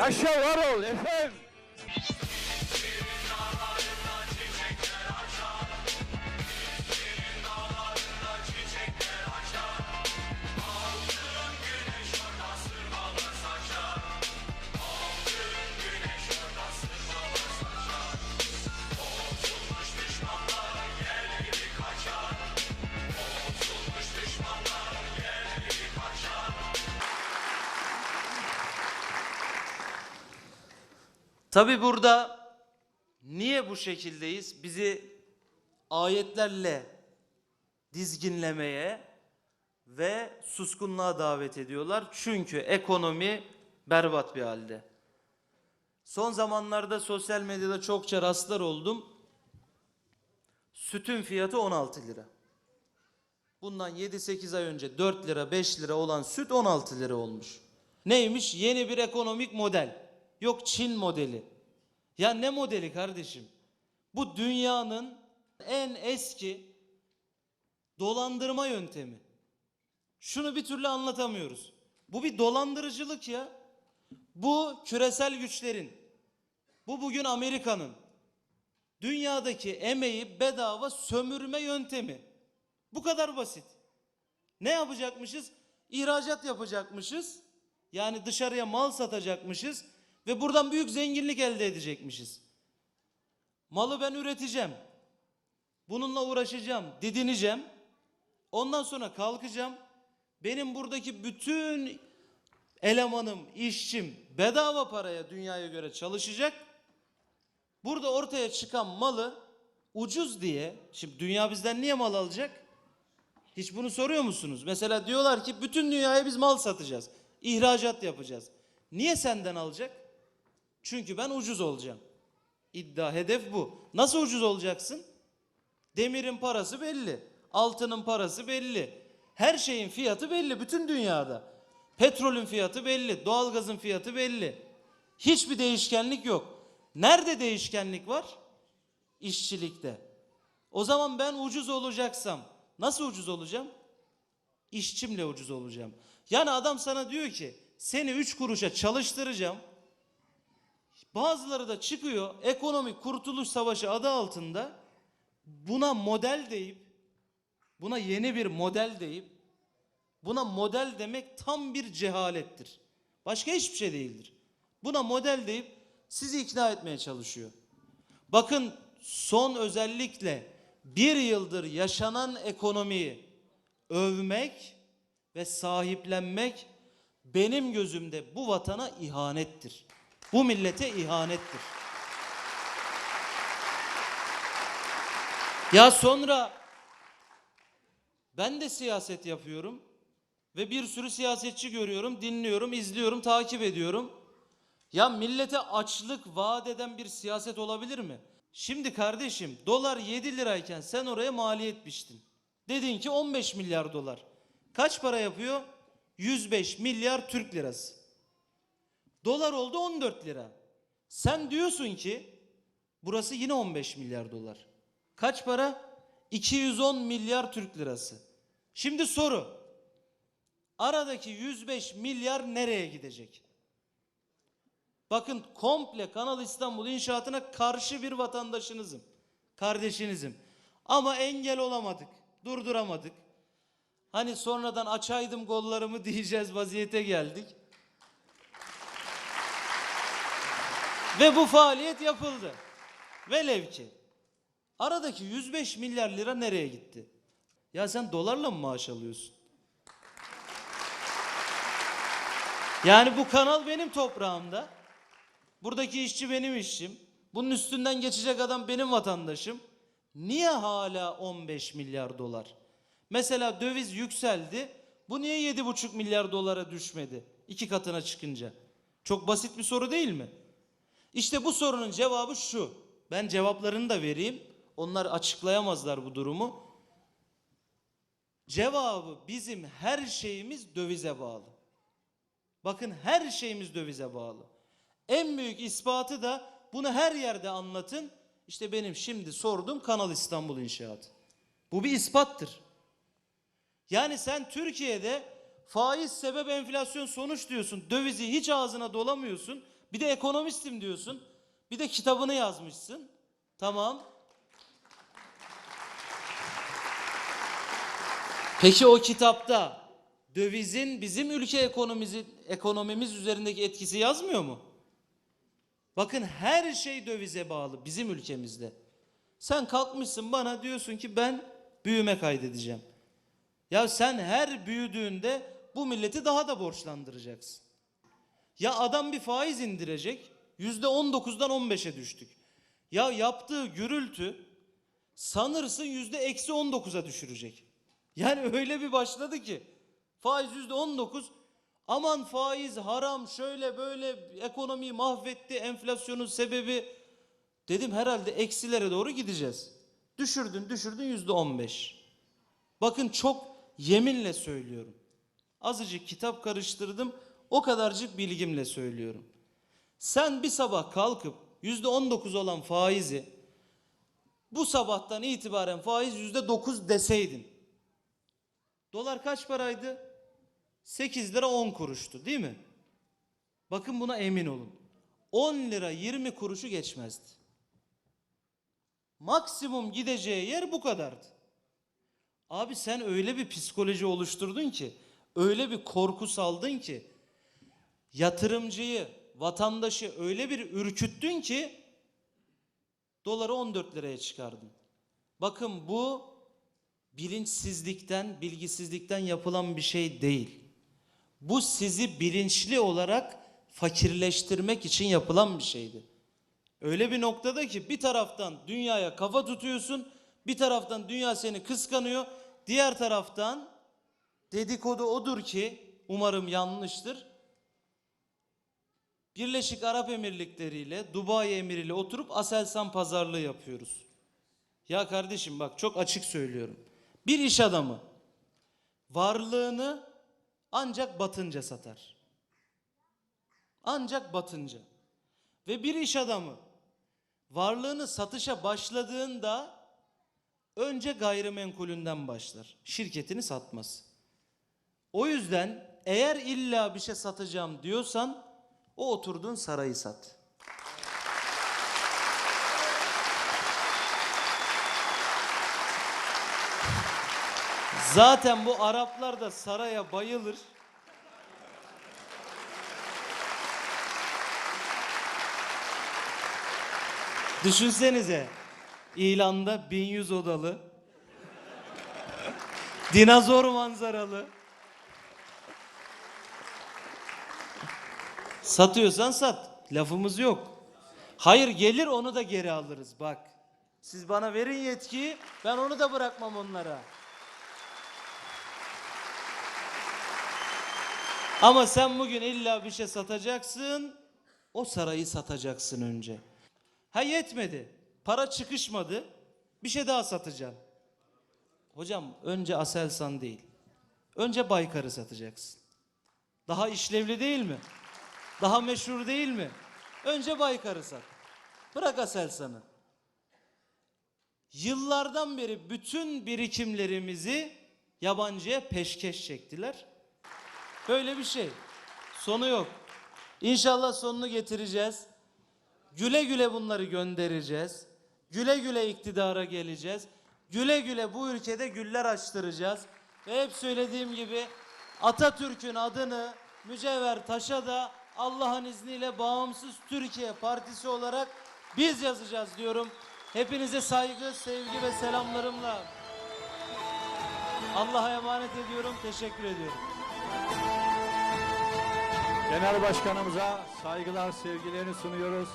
Yaşa var ol efendim. Tabi burada niye bu şekildeyiz? Bizi ayetlerle dizginlemeye ve suskunluğa davet ediyorlar. Çünkü ekonomi berbat bir halde. Son zamanlarda sosyal medyada çokça rastlar oldum. Sütün fiyatı 16 lira. Bundan 7-8 ay önce 4 lira 5 lira olan süt 16 lira olmuş. Neymiş? Yeni bir ekonomik model. Yok Çin modeli. Ya ne modeli kardeşim? Bu dünyanın en eski dolandırma yöntemi. Şunu bir türlü anlatamıyoruz. Bu bir dolandırıcılık ya. Bu küresel güçlerin, bu bugün Amerika'nın dünyadaki emeği bedava sömürme yöntemi. Bu kadar basit. Ne yapacakmışız? İhracat yapacakmışız. Yani dışarıya mal satacakmışız ve buradan büyük zenginlik elde edecekmişiz. Malı ben üreteceğim. Bununla uğraşacağım, didineceğim. Ondan sonra kalkacağım. Benim buradaki bütün elemanım, işçim bedava paraya dünyaya göre çalışacak. Burada ortaya çıkan malı ucuz diye, şimdi dünya bizden niye mal alacak? Hiç bunu soruyor musunuz? Mesela diyorlar ki bütün dünyaya biz mal satacağız. İhracat yapacağız. Niye senden alacak? Çünkü ben ucuz olacağım. İddia, hedef bu. Nasıl ucuz olacaksın? Demirin parası belli. Altının parası belli. Her şeyin fiyatı belli bütün dünyada. Petrolün fiyatı belli. Doğalgazın fiyatı belli. Hiçbir değişkenlik yok. Nerede değişkenlik var? İşçilikte. O zaman ben ucuz olacaksam nasıl ucuz olacağım? İşçimle ucuz olacağım. Yani adam sana diyor ki seni üç kuruşa çalıştıracağım. Bazıları da çıkıyor ekonomik kurtuluş savaşı adı altında buna model deyip buna yeni bir model deyip buna model demek tam bir cehalettir. Başka hiçbir şey değildir. Buna model deyip sizi ikna etmeye çalışıyor. Bakın son özellikle bir yıldır yaşanan ekonomiyi övmek ve sahiplenmek benim gözümde bu vatana ihanettir. Bu millete ihanettir. Ya sonra ben de siyaset yapıyorum ve bir sürü siyasetçi görüyorum, dinliyorum, izliyorum, takip ediyorum. Ya millete açlık vaat eden bir siyaset olabilir mi? Şimdi kardeşim dolar 7 lirayken sen oraya maliyet biçtin. Dedin ki 15 milyar dolar. Kaç para yapıyor? 105 milyar Türk lirası. Dolar oldu 14 lira. Sen diyorsun ki burası yine 15 milyar dolar. Kaç para? 210 milyar Türk lirası. Şimdi soru. Aradaki 105 milyar nereye gidecek? Bakın komple Kanal İstanbul inşaatına karşı bir vatandaşınızım. Kardeşinizim. Ama engel olamadık. Durduramadık. Hani sonradan açaydım gollarımı diyeceğiz vaziyete geldik. Ve bu faaliyet yapıldı. Velev ki aradaki 105 milyar lira nereye gitti? Ya sen dolarla mı maaş alıyorsun? Yani bu kanal benim toprağımda. Buradaki işçi benim işçim. Bunun üstünden geçecek adam benim vatandaşım. Niye hala 15 milyar dolar? Mesela döviz yükseldi. Bu niye 7,5 milyar dolara düşmedi? İki katına çıkınca. Çok basit bir soru değil mi? İşte bu sorunun cevabı şu. Ben cevaplarını da vereyim. Onlar açıklayamazlar bu durumu. Cevabı bizim her şeyimiz dövize bağlı. Bakın her şeyimiz dövize bağlı. En büyük ispatı da bunu her yerde anlatın. İşte benim şimdi sorduğum Kanal İstanbul İnşaatı. Bu bir ispattır. Yani sen Türkiye'de faiz sebep enflasyon sonuç diyorsun. Dövizi hiç ağzına dolamıyorsun. Bir de ekonomistim diyorsun. Bir de kitabını yazmışsın. Tamam. Peki o kitapta dövizin bizim ülke ekonomimiz, ekonomimiz üzerindeki etkisi yazmıyor mu? Bakın her şey dövize bağlı bizim ülkemizde. Sen kalkmışsın bana diyorsun ki ben büyüme kaydedeceğim. Ya sen her büyüdüğünde bu milleti daha da borçlandıracaksın. Ya adam bir faiz indirecek. Yüzde on dokuzdan on beşe düştük. Ya yaptığı gürültü sanırsın yüzde eksi on dokuza düşürecek. Yani öyle bir başladı ki faiz yüzde on dokuz aman faiz haram şöyle böyle ekonomiyi mahvetti enflasyonun sebebi dedim herhalde eksilere doğru gideceğiz. Düşürdün düşürdün yüzde on beş. Bakın çok yeminle söylüyorum. Azıcık kitap karıştırdım. O kadarcık bilgimle söylüyorum. Sen bir sabah kalkıp yüzde on dokuz olan faizi bu sabahtan itibaren faiz yüzde dokuz deseydin. Dolar kaç paraydı? 8 lira 10 kuruştu değil mi? Bakın buna emin olun. 10 lira 20 kuruşu geçmezdi. Maksimum gideceği yer bu kadardı. Abi sen öyle bir psikoloji oluşturdun ki, öyle bir korku saldın ki, yatırımcıyı, vatandaşı öyle bir ürküttün ki, doları 14 liraya çıkardın. Bakın bu bilinçsizlikten, bilgisizlikten yapılan bir şey değil. Bu sizi bilinçli olarak fakirleştirmek için yapılan bir şeydi. Öyle bir noktada ki bir taraftan dünyaya kafa tutuyorsun, bir taraftan dünya seni kıskanıyor, diğer taraftan dedikodu odur ki umarım yanlıştır. Birleşik Arap Emirlikleri ile Dubai Emiri ile oturup Aselsan pazarlığı yapıyoruz. Ya kardeşim bak çok açık söylüyorum. Bir iş adamı varlığını ancak batınca satar. Ancak batınca. Ve bir iş adamı varlığını satışa başladığında önce gayrimenkulünden başlar. Şirketini satmaz. O yüzden eğer illa bir şey satacağım diyorsan o oturduğun sarayı sat. Zaten bu Araplar da saraya bayılır. Düşünsenize ilanda 1100 odalı dinozor manzaralı satıyorsan sat lafımız yok. Hayır gelir onu da geri alırız bak. Siz bana verin yetkiyi ben onu da bırakmam onlara. Ama sen bugün illa bir şey satacaksın. O sarayı satacaksın önce. Ha yetmedi. Para çıkışmadı. Bir şey daha satacaksın. Hocam önce Aselsan değil. Önce Baykar'ı satacaksın. Daha işlevli değil mi? Daha meşhur değil mi? Önce Baykar'ı sat. Bırak Aselsan'ı. Yıllardan beri bütün birikimlerimizi yabancıya peşkeş çektiler. Böyle bir şey. Sonu yok. İnşallah sonunu getireceğiz. Güle güle bunları göndereceğiz. Güle güle iktidara geleceğiz. Güle güle bu ülkede güller açtıracağız. Ve hep söylediğim gibi Atatürk'ün adını mücevher taşa da Allah'ın izniyle bağımsız Türkiye Partisi olarak biz yazacağız diyorum. Hepinize saygı, sevgi ve selamlarımla Allah'a emanet ediyorum. Teşekkür ediyorum. Genel Başkanımıza saygılar, sevgilerini sunuyoruz.